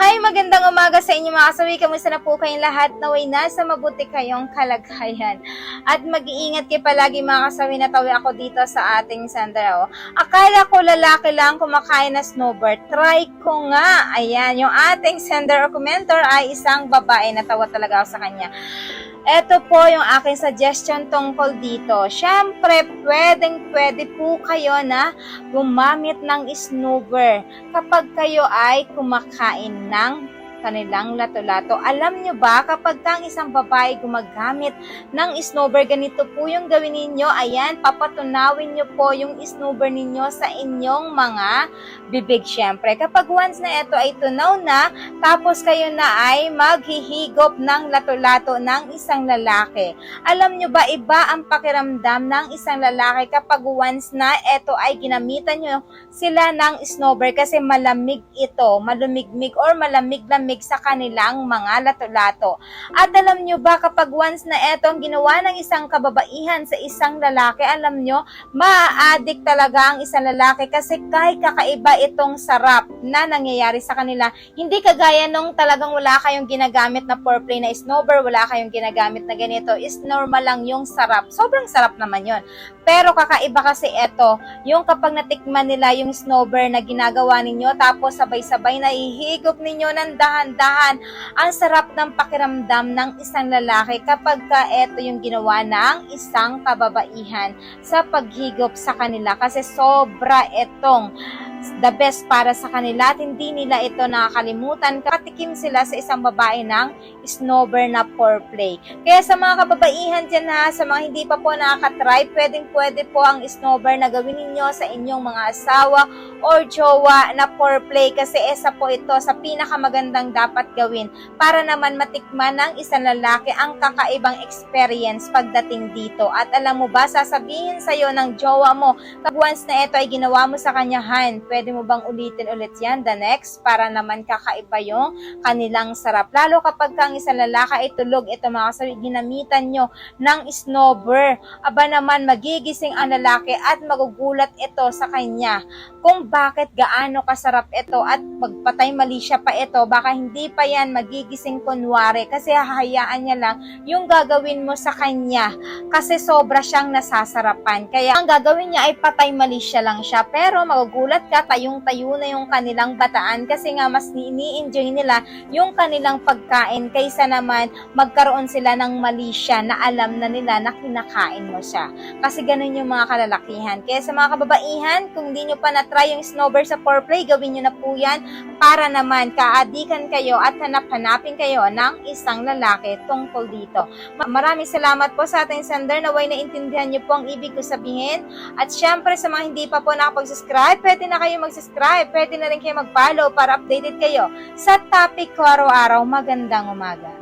Hi, magandang umaga sa inyo mga kasawi. Kamusta na po kayong lahat? Naway nasa mabuti kayong kalagayan. At mag-iingat kayo palagi mga kasawi na tawi ako dito sa ating sender. Oh. Akala ko lalaki lang kumakain na snowbird. Try ko nga. Ayan, yung ating sender or commenter ay isang babae. Natawa talaga ako sa kanya. Ito po yung aking suggestion tungkol dito. Siyempre, pwedeng pwede po kayo na gumamit ng snowbird kapag kayo ay kumakain ng kanilang lato-lato. Alam nyo ba, kapag ka ang isang babae gumagamit ng snowbird, ganito po yung gawin ninyo. Ayan, papatunawin nyo po yung snowbird ninyo sa inyong mga bibig syempre. Kapag once na ito ay tunaw na, tapos kayo na ay maghihigop ng lato-lato ng isang lalaki. Alam nyo ba, iba ang pakiramdam ng isang lalaki kapag once na ito ay ginamitan nyo sila ng snowbird kasi malamig ito, malumigmig or malamig-lamig sa kanilang mga lato-lato. At alam nyo ba, kapag once na ito ang ginawa ng isang kababaihan sa isang lalaki, alam nyo, maa-addict talaga ang isang lalaki kasi kahit kakaiba itong sarap na nangyayari sa kanila. Hindi kagaya nung talagang wala kayong ginagamit na foreplay na snowbird, wala kayong ginagamit na ganito, is normal lang yung sarap. Sobrang sarap naman yon. Pero kakaiba kasi ito, yung kapag natikman nila yung snowbird na ginagawa ninyo, tapos sabay-sabay na ihigop ninyo ng dahan-dahan, ang sarap ng pakiramdam ng isang lalaki kapag ka ito yung ginawa ng isang kababaihan sa paghigop sa kanila kasi sobra itong the best para sa kanila at hindi nila ito nakakalimutan. Katikim sila sa isang babae ng snowbird na foreplay. Kaya sa mga kababaihan dyan ha, sa mga hindi pa po nakakatry, pwedeng pwede po ang snowbird na gawin ninyo sa inyong mga asawa or jowa na foreplay kasi isa po ito sa pinakamagandang dapat gawin para naman matikman ng isang lalaki ang kakaibang experience pagdating dito. At alam mo ba, sasabihin sa'yo ng jowa mo, once na ito ay ginawa mo sa kanya, Han, pwede mo bang ulitin ulit yan the next para naman kakaiba yung kanilang sarap. Lalo kapag kang isang lalaki ay tulog, ito mga kasabi, ginamitan nyo ng snowbird. Aba naman, magigising ang lalaki at magugulat ito sa kanya kung bakit gaano kasarap ito at magpatay mali siya pa ito, baka hindi pa yan magigising kunwari kasi hahayaan niya lang yung gagawin mo sa kanya kasi sobra siyang nasasarapan. Kaya ang gagawin niya ay patay mali siya lang siya pero magugulat ka tayong-tayo na yung kanilang bataan kasi nga mas ini-enjoy nila yung kanilang pagkain kaysa naman magkaroon sila ng mali siya na alam na nila na kinakain mo siya. Kasi ganun yung mga kalalakihan. Kaya sa mga kababaihan, kung di nyo pa na-try yung snowbird sa foreplay, gawin nyo na po yan para naman kaadikan kayo at hanap-hanapin kayo ng isang lalaki tungkol dito. Ma- Maraming salamat po sa ating sender na way naintindihan nyo po ang ibig ko sabihin. At syempre sa mga hindi pa po nakapag-subscribe, pwede na kayo mag-subscribe, pwede na rin kayo mag-follow para updated kayo sa topic ko araw-araw. Magandang umaga.